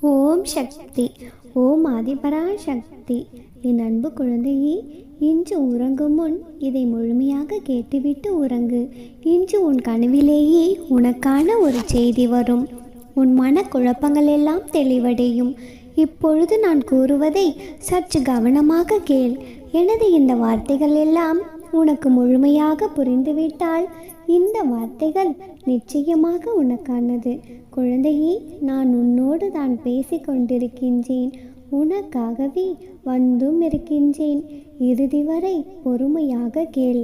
ஓம் சக்தி ஓம் ஆதிபரா சக்தி என் அன்பு குழந்தையே இன்று உறங்கும் முன் இதை முழுமையாக கேட்டுவிட்டு உறங்கு. இன்று உன் கனவிலேயே உனக்கான ஒரு செய்தி வரும். உன் மன குழப்பங்கள் எல்லாம் தெளிவடையும். இப்பொழுது நான் கூறுவதை சற்று கவனமாக கேள். எனது இந்த வார்த்தைகள் எல்லாம் உனக்கு முழுமையாக புரிந்துவிட்டால் இந்த வார்த்தைகள் நிச்சயமாக உனக்கானது. குழந்தையே நான் உன்னோடு தான் பேசி கொண்டிருக்கின்றேன் உனக்காகவே வந்தும் இருக்கின்றேன். இறுதி வரை பொறுமையாக கேள்.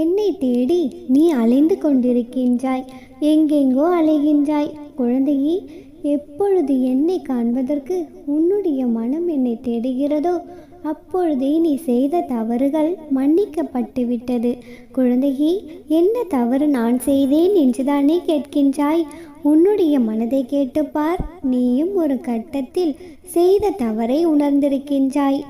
என்னை தேடி நீ அலைந்து கொண்டிருக்கின்றாய். எங்கெங்கோ அலைகின்றாய். குழந்தையே எப்பொழுது என்னை காண்பதற்கு உன்னுடைய மனம் என்னை தேடுகிறதோ அப்பொழுதே நீ செய்த தவறுகள் மன்னிக்கப்பட்டு விட்டது. குழந்தையே என்ன தவறு நான் செய்தேன் என்றுதானே கேட்கின்றாய்? உன்னுடைய மனதை கேட்டுப்பார் நீயும் ஒரு கட்டத்தில் செய்த தவறை உணர்ந்திருக்கின்றாய்.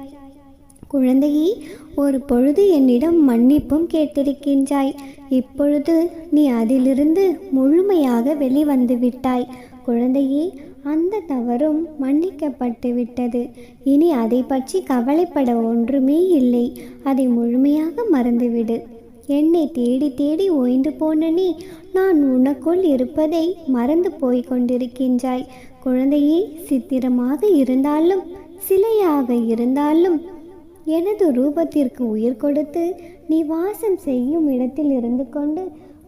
குழந்தையே ஒரு பொழுது என்னிடம் மன்னிப்பும் கேட்டிருக்கின்றாய். இப்பொழுது நீ அதிலிருந்து முழுமையாக வெளிவந்து விட்டாய். குழந்தையே அந்த தவறும் மன்னிக்கப்பட்டு விட்டது இனி அதை பற்றி கவலைப்பட ஒன்றுமே இல்லை. அதை முழுமையாக மறந்துவிடு. என்னை தேடி தேடி ஓய்ந்து போன நீ நான் உனக்குள் இருப்பதை மறந்து போய் கொண்டிருக்கின்றாய். குழந்தையே சித்திரமாக இருந்தாலும் சிலையாக இருந்தாலும் எனது ரூபத்திற்கு உயிர் கொடுத்து நீ வாசம் செய்யும் இடத்தில் இருந்து கொண்டு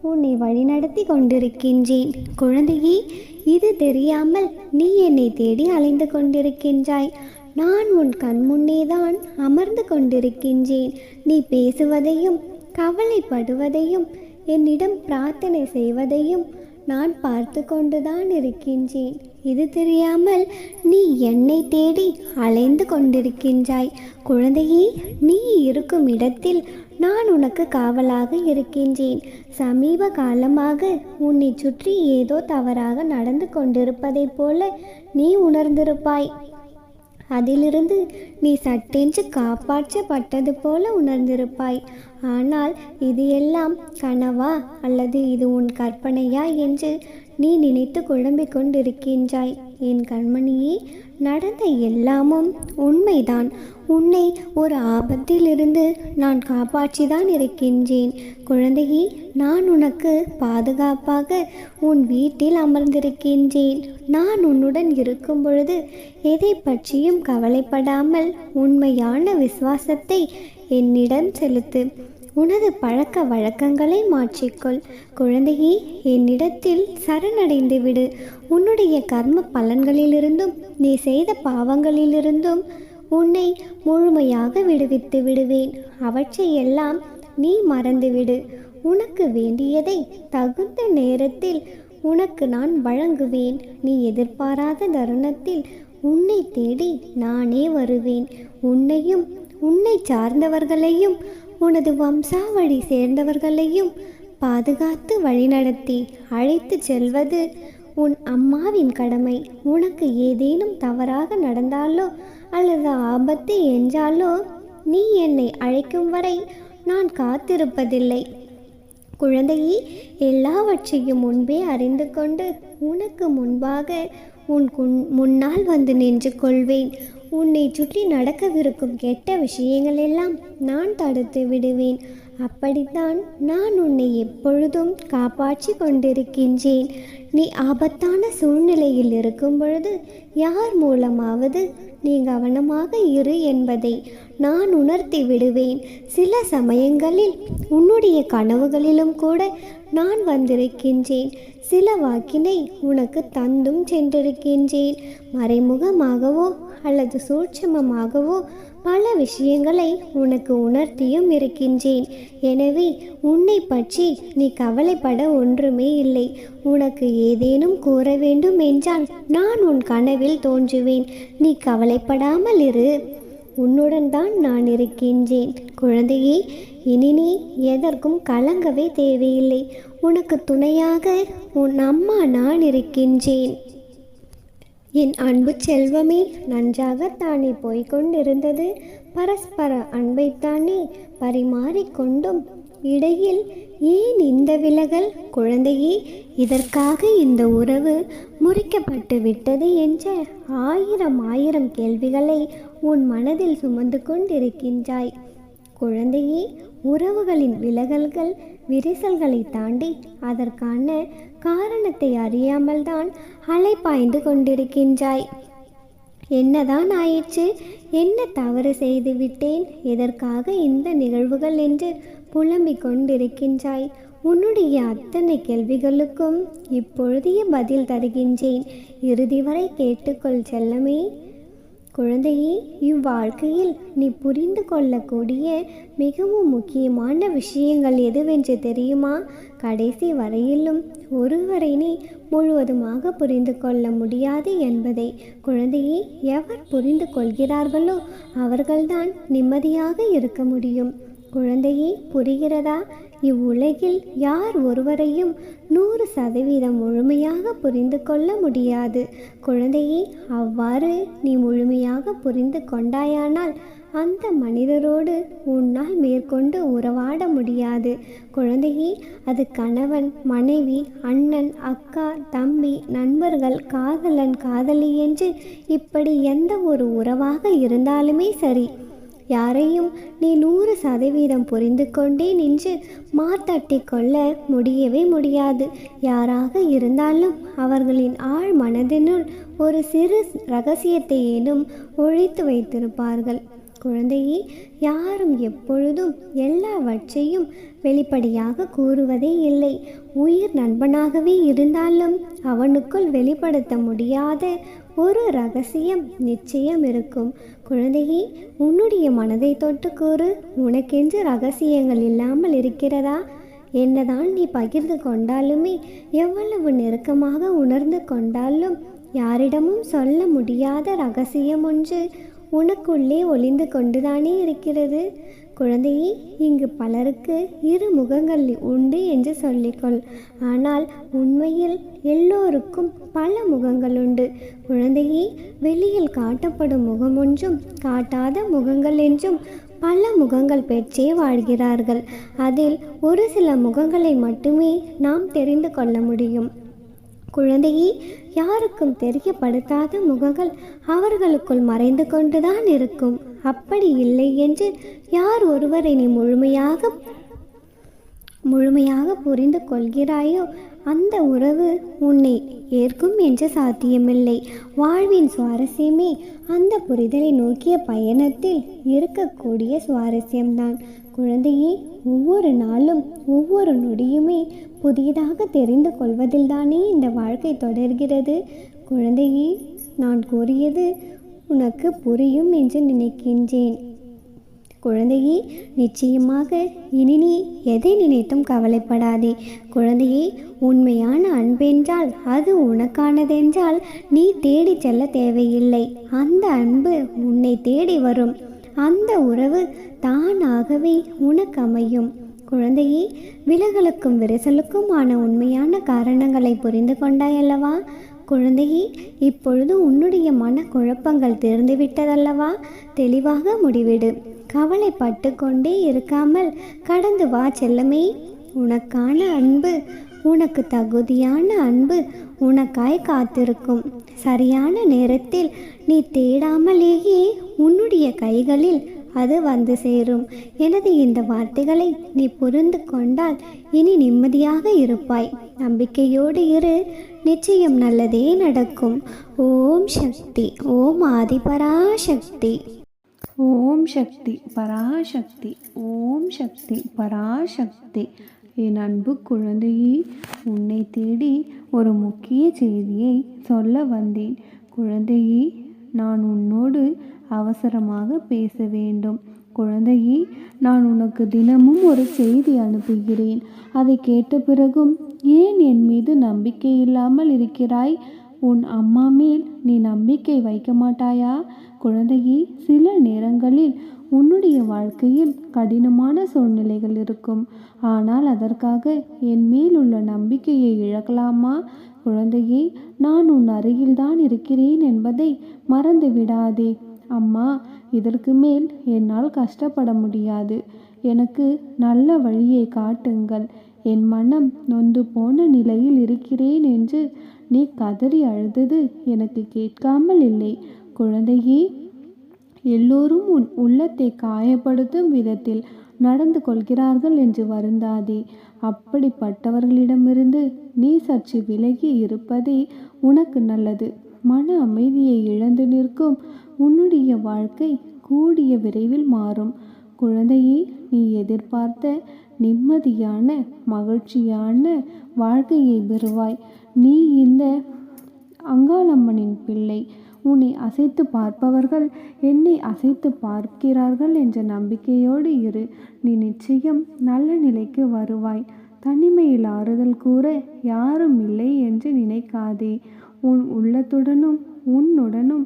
உன்னை வழிநடத்தி கொண்டிருக்கின்றேன். குழந்தையே இது தெரியாமல் நீ என்னை தேடி அலைந்து கொண்டிருக்கின்றாய். நான் உன் கண் முன்னேதான் அமர்ந்து கொண்டிருக்கின்றேன். நீ பேசுவதையும் கவலைப்படுவதையும் என்னிடம் பிரார்த்தனை செய்வதையும் நான் பார்த்து கொண்டுதான் இருக்கின்றேன். இது தெரியாமல் நீ என்னை தேடி அலைந்து கொண்டிருக்கின்றாய். குழந்தையே நீ இருக்கும் இடத்தில் நான் உனக்கு காவலாக இருக்கின்றேன். சமீப காலமாக உன்னை சுற்றி ஏதோ தவறாக நடந்து கொண்டிருப்பதைப் போல நீ உணர்ந்திருப்பாய். அதிலிருந்து நீ சட்டென்று காப்பாற்றப்பட்டது போல உணர்ந்திருப்பாய். ஆனால் இது எல்லாம் கனவா அல்லது இது உன் கற்பனையா என்று நீ நினைத்து குழம்பிக் கொண்டிருக்கின்றாய். என் கண்மணியே நடந்த எல்லாமும் உண்மைதான். உன்னை ஒரு ஆபத்திலிருந்து நான் காப்பாற்றிதான் இருக்கின்றேன். குழந்தையே நான் உனக்கு பாதுகாப்பாக உன் வீட்டில் அமர்ந்திருக்கின்றேன். நான் உன்னுடன் இருக்கும் பொழுது எதை பற்றியும் கவலைப்படாமல் உண்மையான விசுவாசத்தை என்னிடம் செலுத்து. உனது பழக்க வழக்கங்களை மாற்றிக்கொள். குழந்தையே என்னிடத்தில் சரணடைந்து விடு. உன்னுடைய கர்ம பலன்களிலிருந்தும் நீ செய்த பாவங்களிலிருந்தும் உன்னை முழுமையாக விடுவித்து விடுவேன். அவற்றையெல்லாம் நீ மறந்துவிடு உனக்கு வேண்டியதை தகுந்த நேரத்தில் உனக்கு நான் வழங்குவேன். நீ எதிர்பாராத தருணத்தில் உன்னை தேடி நானே வருவேன். உன்னையும் உன்னை சார்ந்தவர்களையும் உனது வம்சாவழி சேர்ந்தவர்களையும் பாதுகாத்து வழிநடத்தி அழைத்து செல்வது உன் அம்மாவின் கடமை. உனக்கு ஏதேனும் தவறாக நடந்தாலோ அல்லது ஆபத்து என்றாலோ நீ என்னை அழைக்கும் வரை நான் காத்திருப்பதில்லை. குழந்தையே எல்லாவற்றையும் முன்பே அறிந்து கொண்டு உனக்கு முன்பாக உன் குன் முன்னால் வந்து நின்று கொள்வேன். உன்னை சுற்றி நடக்கவிருக்கும் கெட்ட விஷயங்கள் எல்லாம் நான் தடுத்து விடுவேன். அப்படித்தான் நான் உன்னை எப்பொழுதும் காப்பாற்றி கொண்டிருக்கின்றேன். நீ ஆபத்தான சூழ்நிலையில் இருக்கும் பொழுது யார் மூலமாவது நீ கவனமாக இரு என்பதை நான் உணர்த்தி விடுவேன். சில சமயங்களில் உன்னுடைய கனவுகளிலும் கூட நான் வந்திருக்கின்றேன். சில வாக்கினை உனக்கு தந்தும் சென்றிருக்கின்றேன். மறைமுகமாகவோ அல்லது சூட்சமமாகவோ பல விஷயங்களை உனக்கு உணர்த்தியும் இருக்கின்றேன். எனவே உன்னை பற்றி நீ கவலைப்பட ஒன்றுமே இல்லை. உனக்கு ஏதேனும் கூற வேண்டும் என்றால் நான் உன் கனவில் தோன்றுவேன். நீ கவலைப்படாமல் இரு. உன்னுடன் தான் நான் இருக்கின்றேன். குழந்தையே இனி நீ எதற்கும் கலங்கவே தேவையில்லை. உனக்கு துணையாக உன் அம்மா நான் இருக்கின்றேன். என் அன்பு செல்வமே நன்றாகத்தானே போய்கொண்டிருந்தது பரஸ்பர அன்பைத்தானே பரிமாறிக்கொண்டும் இடையில் ஏன் இந்த விலகல்? குழந்தையே இதற்காக இந்த உறவு முறிக்கப்பட்டு விட்டது என்ற ஆயிரம் ஆயிரம் கேள்விகளை உன் மனதில் சுமந்து கொண்டிருக்கின்றாய். குழந்தையே உறவுகளின் விலகல்கள் விரிசல்களை தாண்டி அதற்கான காரணத்தை அறியாமல்தான் அலைப்பாய்ந்து கொண்டிருக்கின்றாய். என்னதான் ஆயிற்று? என்ன தவறு செய்து விட்டேன்? எதற்காக இந்த நிகழ்வுகள் என்று புலம்பிக் கொண்டிருக்கின்றாய்? உன்னுடைய அத்தனை கேள்விகளுக்கும் இப்பொழுதைய பதில் தருகின்றேன். இறுதி வரை கேட்டுக்கொள் செல்லமே. குழந்தையே இவ்வாழ்க்கையில் நீ புரிந்து கொள்ளக்கூடிய மிகவும் முக்கியமான விஷயங்கள் எதுவென்று தெரியுமா? கடைசி வரையிலும் ஒருவரை நீ முழுவதுமாக புரிந்து கொள்ள முடியாது என்பதை குழந்தையை எவர் புரிந்து கொள்கிறார்களோ அவர்கள்தான் நிம்மதியாக இருக்க முடியும். குழந்தையே புரிகிறதா? இவ்வுலகில் யார் ஒருவரையும் நூறு சதவீதம் முழுமையாக புரிந்து கொள்ள முடியாது. குழந்தையே அவ்வாறு நீ முழுமையாக புரிந்து கொண்டாயானால் அந்த மனிதரோடு உன்னால் மேற்கொண்டு உறவாட முடியாது. குழந்தையே அது கணவன் மனைவி அண்ணன் அக்கா தம்பி நண்பர்கள் காதலன் காதலி என்று இப்படி எந்த ஒரு உறவாக இருந்தாலுமே சரி. யாரையும் நீ நூறு சதவீதம் புரிந்து கொண்டே நின்று மாத்தட்டி கொள்ள முடியவே முடியாது. யாராக இருந்தாலும் அவர்களின் ஆழ் மனதினுள் ஒரு சிறு ரகசியத்தை ஏனும் ஒழித்து வைத்திருப்பார்கள். குழந்தையே யாரும் எப்பொழுதும் எல்லாவற்றையும் வெளிப்படையாக கூறுவதே இல்லை. உயிர் நண்பனாகவே இருந்தாலும் அவனுக்குள் வெளிப்படுத்த முடியாத ஒரு ரகசியம் நிச்சயம் இருக்கும். குழந்தையே உன்னுடைய மனதை தொட்டு கூறு. உனக்கென்று ரகசியங்கள் இல்லாமல் இருக்கிறதா? என்னதான் நீ பகிர்ந்து கொண்டாலுமே எவ்வளவு நெருக்கமாக உணர்ந்து கொண்டாலும் யாரிடமும் சொல்ல முடியாத ரகசியம் ஒன்று உனக்குள்ளே ஒளிந்து கொண்டுதானே இருக்கிறது. குழந்தையே இங்கு பலருக்கு இரு முகங்கள் உண்டு என்று சொல்லிக்கொள். ஆனால் உண்மையில் எல்லோருக்கும் பல முகங்கள் உண்டு. குழந்தையே வெளியில் காட்டப்படும் முகம் ஒன்றும் காட்டாத முகங்கள் என்றும் பல முகங்கள் பெற்றே வாழ்கிறார்கள். அதில் ஒரு சில முகங்களை மட்டுமே நாம் தெரிந்து கொள்ள முடியும். குழந்தையே யாருக்கும் தெரியப்படுத்தாத முகங்கள் அவர்களுக்குள் மறைந்து கொண்டுதான் இருக்கும். அப்படி இல்லை என்று யார் ஒருவரை நீ முழுமையாக முழுமையாக புரிந்து கொள்கிறாயோ அந்த உறவு உன்னை ஏற்கும் என்ற சாத்தியமில்லை. வாழ்வின் சுவாரஸ்யமே அந்த புரிதலை நோக்கிய பயணத்தில் இருக்கக்கூடிய சுவாரஸ்யம்தான். குழந்தையே ஒவ்வொரு நாளும் ஒவ்வொரு நொடியுமே புதியதாக தெரிந்து கொள்வதில்தானே இந்த வாழ்க்கை தொடர்கிறது? குழந்தையே நான் கூறியது உனக்கு புரியும் என்று நினைக்கின்றேன். குழந்தையே நிச்சயமாக இனி நீ எதை நினைத்தும் கவலைப்படாதே. குழந்தையே உண்மையான அன்பென்றால் அது உனக்கானதென்றால் நீ தேடி செல்ல தேவையில்லை. அந்த அன்பு உன்னை தேடி வரும். அந்த உறவு தானாகவே உனக்கு அமையும். குழந்தையே விலகலுக்கும் விரிசலுக்குமான உண்மையான காரணங்களை புரிந்து கொண்டாயல்லவா? குழந்தையே இப்பொழுது உன்னுடைய மன குழப்பங்கள் தீர்ந்துவிட்டதல்லவா? தெளிவாக முடிவிடு. கவலைப்பட்டு கொண்டே இருக்காமல் கடந்து வா செல்லமே. உனக்கான அன்பு உனக்கு தகுதியான அன்பு உனக்காய் காத்திருக்கும். சரியான நேரத்தில் நீ தேடாமலேயே உன்னுடைய கைகளில் அது வந்து சேரும். எனது இந்த வார்த்தைகளை நீ புரிந்து கொண்டால் இனி நிம்மதியாக இருப்பாய். நம்பிக்கையோடு இரு. நிச்சயம் நல்லதே நடக்கும். ஓம் சக்தி. ஓம் ஆதிபராசக்தி. ஓம் சக்தி. பராசக்தி. ஓம் சக்தி. பராசக்தி. என் அன்பு குழந்தையே உன்னை தேடி ஒரு முக்கிய செய்தியை சொல்ல வந்தேன். குழந்தையே நான் உன்னோடு அவசரமாக பேச வேண்டும். குழந்தையே நான் உனக்கு தினமும் ஒரு செய்தி அனுப்புகிறேன். அதை கேட்ட பிறகும் ஏன் என் மீது நம்பிக்கை இல்லாமல் இருக்கிறாய்? உன் அம்மா மேல் நீ நம்பிக்கை வைக்க மாட்டாயா? குழந்தையே சில நேரங்களில் உன்னுடைய வாழ்க்கையில் கடினமான சூழ்நிலைகள் இருக்கும். ஆனால் அதற்காக என் மேல் உள்ள நம்பிக்கையை இழக்கலாமா? குழந்தையே நான் உன் அருகில்தான் இருக்கிறேன் என்பதை மறந்து விடாதே. அம்மா இதற்கு மேல் என்னால் கஷ்டப்பட முடியாது. எனக்கு நல்ல வழியை காட்டுங்கள். என் மனம் நொந்து போன நிலையில் இருக்கிறேன் என்று நீ கதறி அழுதது எனக்கு கேட்காமல் இல்லை. குழந்தையே எல்லோரும் உன் உள்ளத்தை காயப்படுத்தும் விதத்தில் நடந்து கொள்கிறார்கள் என்று வருந்தாதே. அப்படிப்பட்டவர்களிடமிருந்து நீ சற்று விலகி இருப்பதே உனக்கு நல்லது. மன அமைதியை இழந்து நிற்கும் உன்னுடைய வாழ்க்கை கூடிய விரைவில் மாறும். குழந்தையே நீ எதிர்பார்த்த நிம்மதியான மகிழ்ச்சியான வாழ்க்கையை பெறுவாய். நீ இந்த அங்காளம்மனின் பிள்ளை. உன்னை அசைத்து பார்ப்பவர்கள் என்னை அசைத்து பார்க்கிறார்கள் என்ற நம்பிக்கையோடு இரு. நீ நிச்சயம் நல்ல நிலைக்கு வருவாய். தனிமையில் ஆறுதல் கூற யாரும் இல்லை என்று நினைக்காதே. உன் உள்ளத்துடனும் உன்னுடனும்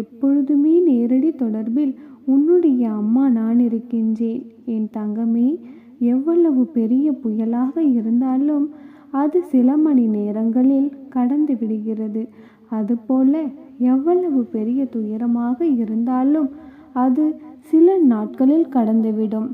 எப்பொழுதுமே நேரடி தொடர்பில் உன்னுடைய அம்மா நான் இருக்கின்றேன். என் தங்கமே எவ்வளவு பெரிய புயலாக இருந்தாலும் அது சில மணி நேரங்களில் கடந்து விடுகிறது. அதுபோல எவ்வளவு பெரிய துயரமாக இருந்தாலும் அது சில நாட்களில் கடந்துவிடும்.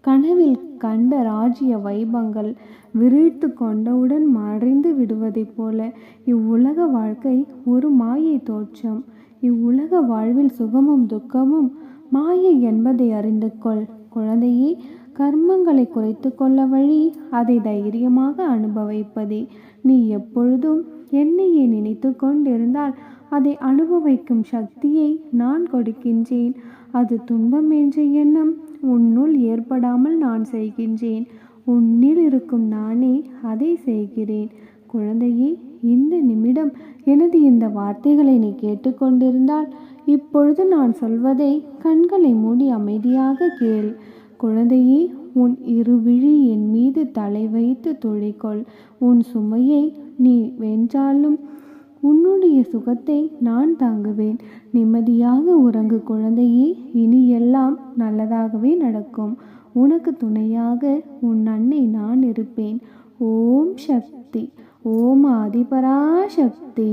கனவில் கண்ட ராஜ்ய வைபங்கள் விரித்து கொண்டவுடன் மறைந்து விடுவதைப் போல இவ்வுலக வாழ்க்கை ஒரு மாயை தோற்றம். இவ்வுலக வாழ்வில் சுகமும் துக்கமும் மாயை என்பதை அறிந்து கொள். குழந்தையே கர்மங்களை குறைத்து கொள்ள வழி அதை தைரியமாக அனுபவிப்பதே. நீ எப்பொழுதும் என்னையே நினைத்து கொண்டிருந்தால் அதை அனுபவிக்கும் சக்தியை நான் கொடுக்கின்றேன். அது துன்பம் என்ற எண்ணம் உன்னுள் ஏற்படாமல் நான் செய்கின்றேன். உன்னில் இருக்கும் நானே அதை செய்கிறேன். குழந்தையே இந்த நிமிடம் எனது இந்த வார்த்தைகளை நீ கேட்டுக்கொண்டிருந்தால் இப்பொழுது நான் சொல்வதை கண்களை மூடி அமைதியாக கேள். குழந்தையே உன் இருவிழி என் மீது தலை வைத்து துழிக்கொள் உன் சுமையை நீ வென்றாலும் உன்னுடைய சுகத்தை நான் தாங்குவேன். நிம்மதியாக உறங்கு குழந்தையே இனி எல்லாம் நல்லதாகவே நடக்கும். உனக்கு துணையாக உன் அன்னை நான் இருப்பேன். ஓம் சக்தி ஓம் ஆதிபராசக்தி.